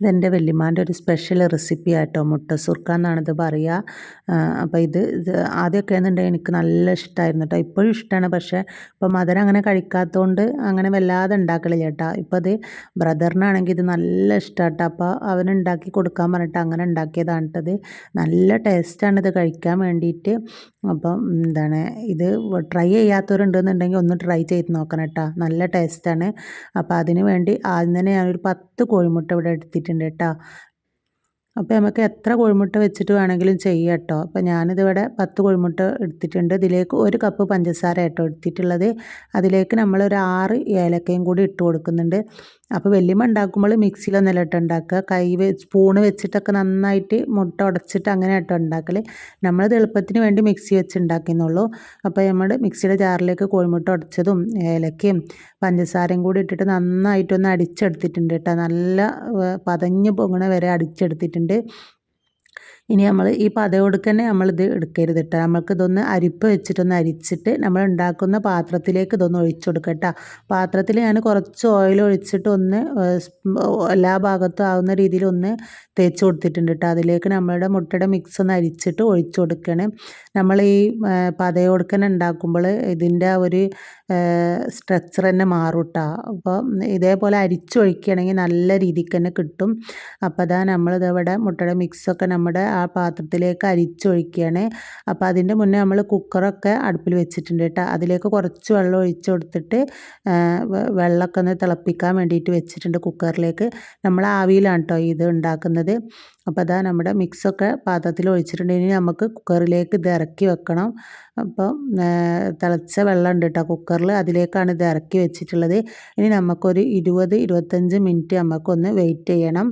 ഇതെന്റെ വല്യമ്മാന്റെ ഒരു special recipe ആട്ടോ. മുട്ട സുർക്ക എന്നാണിത് പറയുക അപ്പോൾ ഇത് ഇത് ആദ്യമൊക്കെ എന്നുണ്ടെങ്കിൽ എനിക്ക് നല്ല ഇഷ്ടമായിരുന്നു കേട്ടോ ഇപ്പോഴും ഇഷ്ടമാണ് പക്ഷേ ഇപ്പോൾ മദർ അങ്ങനെ കഴിക്കാത്തതുകൊണ്ട് അങ്ങനെ വല്ലാതെ ഉണ്ടാക്കലില്ല കേട്ടോ ഇപ്പോൾ അത് ബ്രദറിനാണെങ്കിൽ ഇത് നല്ല ഇഷ്ടമാട്ടോ അപ്പോൾ അവനുണ്ടാക്കി കൊടുക്കാൻ പറഞ്ഞിട്ട് അങ്ങനെ ഉണ്ടാക്കിയതാണ് കേട്ടത് നല്ല ടേസ്റ്റാണ് ഇത് കഴിക്കാൻ വേണ്ടിയിട്ട് അപ്പം എന്താണ് ഇത് ട്രൈ ചെയ്യാത്തവരുണ്ടെന്നുണ്ടെങ്കിൽ ഒന്ന് ട്രൈ ചെയ്ത് നോക്കണം കേട്ടോ നല്ല ടേസ്റ്റാണ് അപ്പോൾ അതിന് വേണ്ടി ആദ്യം തന്നെ ഞാനൊരു പത്ത് കോഴിമുട്ട ഇവിടെ എടുത്തിട്ടുണ്ട് കേട്ടോ. അപ്പോൾ നമുക്ക് എത്ര കോഴിമുട്ട വെച്ചിട്ട് വേണമെങ്കിലും ചെയ്യാം കേട്ടോ അപ്പോൾ ഞാനിതിവിടെ പത്ത് കോഴിമുട്ട എടുത്തിട്ടുണ്ട്. ഇതിലേക്ക് ഒരു കപ്പ് പഞ്ചസാര കേട്ടോ എടുത്തിട്ടുള്ളത്. അതിലേക്ക് നമ്മൾ ഒരു ആറ് ഏലക്കയും കൂടി ഇട്ട് കൊടുക്കുന്നുണ്ട്. അപ്പോൾ വല്യമ്മ ഉണ്ടാക്കുമ്പോൾ മിക്സിയിലൊന്നല്ല കേട്ടോ ഉണ്ടാക്കുക. കൈ സ്പൂണ് വെച്ചിട്ടൊക്കെ നന്നായിട്ട് മുട്ട ഉടച്ചിട്ട് അങ്ങനെ കേട്ടോ ഉണ്ടാക്കൽ നമ്മളത് എളുപ്പത്തിന് വേണ്ടി മിക്സി വെച്ച് ഉണ്ടാക്കിയെന്നുള്ളൂ. അപ്പോൾ നമ്മൾ മിക്സിയുടെ ജാറിലേക്ക് കോഴിമുട്ട ഉടച്ചതും ഏലക്കയും പഞ്ചസാരയും കൂടി ഇട്ടിട്ട് നന്നായിട്ടൊന്ന് അടിച്ചെടുത്തിട്ടുണ്ട് കേട്ടോ നല്ല പതഞ്ഞ് പൊങ്ങണ വരെ അടിച്ചെടുത്തിട്ടുണ്ട്. ഇനി നമ്മൾ ഈ പതയോടുക്ക് തന്നെ നമ്മളിത് എടുക്കരുത് കേട്ടോ. നമ്മൾക്ക് ഇതൊന്ന് അരിപ്പ് വെച്ചിട്ടൊന്ന് അരിച്ചിട്ട് നമ്മൾ ഉണ്ടാക്കുന്ന പാത്രത്തിലേക്ക് ഇതൊന്ന് ഒഴിച്ചു കൊടുക്കട്ടോ പാത്രത്തിൽ ഞാൻ കുറച്ച് ഓയിൽ ഒഴിച്ചിട്ട് ഒന്ന് എല്ലാ ഭാഗത്തും ആവുന്ന രീതിയിൽ ഒന്ന് തേച്ച് കൊടുത്തിട്ടുണ്ട് കേട്ടോ. അതിലേക്ക് നമ്മളുടെ മുട്ടയുടെ മിക്സ് ഒന്ന് അരിച്ചിട്ട് ഒഴിച്ചു കൊടുക്കണം നമ്മൾ ഈ പതയോടുക്കനെ ഉണ്ടാക്കുമ്പോൾ ഇതിന്റെ ഒരു സ്ട്രക്ചർ തന്നെ മാറും കേട്ടോ അപ്പോൾ ഇതേപോലെ അരിച്ചൊഴിക്കുകയാണെങ്കിൽ നല്ല രീതിക്ക് തന്നെ കിട്ടും. അപ്പോൾ അതാ നമ്മളിത് ഇവിടെ മുട്ടയുടെ മിക്സൊക്കെ നമ്മുടെ ആ പാത്രത്തിലേക്ക് അരിച്ചൊഴിക്കുകയാണ് അപ്പോൾ അതിന്റെ മുന്നേ നമ്മൾ കുക്കറൊക്കെ അടുപ്പിൽ വെച്ചിട്ടുണ്ട് കേട്ടോ. അതിലേക്ക് കുറച്ച് വെള്ളം ഒഴിച്ച് കൊടുത്തിട്ട് വെള്ളമൊക്കെ ഒന്ന് തിളപ്പിക്കാൻ വേണ്ടിയിട്ട് വെച്ചിട്ടുണ്ട് കുക്കറിലേക്ക് നമ്മൾ ആവിയിലാണ് കേട്ടോ ഇത് ഉണ്ടാക്കുന്നത്. അപ്പോൾ അതാ നമ്മുടെ മിക്സൊക്കെ പാത്രത്തിൽ ഒഴിച്ചിട്ടുണ്ട്. ഇനി നമുക്ക് കുക്കറിലേക്ക് ഇത് ഇറക്കി വെക്കണം. അപ്പം തിളച്ച വെള്ളം ഉണ്ട് കേട്ടോ കുക്കറിൽ അതിലേക്കാണ് ഇത് ഇറക്കി വെച്ചിട്ടുള്ളത്. ഇനി നമുക്കൊരു ഇരുപത് ഇരുപത്തഞ്ച് മിനിറ്റ് നമുക്കൊന്ന് വെയിറ്റ് ചെയ്യണം.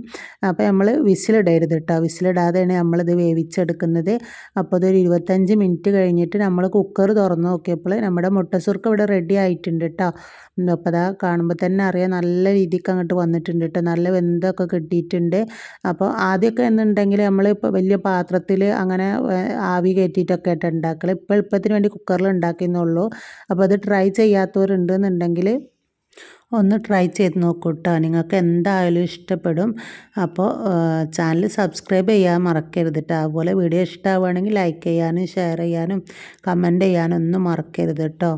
അപ്പോൾ നമ്മൾ വിസിലിടരുത് കേട്ടോ. വിസിലിടാതെയാണ് നമ്മളിത് വേവിച്ചെടുക്കുന്നത്. അപ്പോൾ അതൊരു ഇരുപത്തഞ്ച് മിനിറ്റ് കഴിഞ്ഞിട്ട് നമ്മൾ കുക്കർ തുറന്ന് നോക്കിയപ്പോൾ നമ്മുടെ മുട്ടസുർക്ക് ഇവിടെ റെഡി ആയിട്ടുണ്ട് കേട്ടോ. അപ്പോൾ അതാ കാണുമ്പോൾ തന്നെ അറിയാം നല്ല രീതിക്ക് അങ്ങോട്ട് വന്നിട്ടുണ്ട് കേട്ടോ. നല്ല വെന്തൊക്കെ കിട്ടിയിട്ടുണ്ട്. അപ്പോൾ ആദ്യമൊക്കെ എന്നുണ്ടെങ്കിൽ നമ്മൾ ഇപ്പോൾ വലിയ പാത്രത്തിൽ അങ്ങനെ ആവി കയറ്റിയിട്ടൊക്കെ ആയിട്ട് ഉണ്ടാക്കൽ ഇപ്പോൾ എളുപ്പത്തിന് വേണ്ടി കുക്കറിൽ ഉണ്ടാക്കിയെന്നുള്ളൂ അപ്പോൾ അത് ട്രൈ ചെയ്യാത്തവരുണ്ടെന്നുണ്ടെങ്കിൽ ഒന്ന് ട്രൈ ചെയ്ത് നോക്കൂ കേട്ടോ നിങ്ങൾക്ക് എന്തായാലും ഇഷ്ടപ്പെടും. അപ്പോൾ ചാനൽ സബ്സ്ക്രൈബ് ചെയ്യാൻ മറക്കരുത് കേട്ടോ അതുപോലെ വീഡിയോ ഇഷ്ടമാവുകയാണെങ്കിൽ ലൈക്ക് ചെയ്യാനും ഷെയർ ചെയ്യാനും കമന്റ് ചെയ്യാനും ഒന്നും മറക്കരുത് കേട്ടോ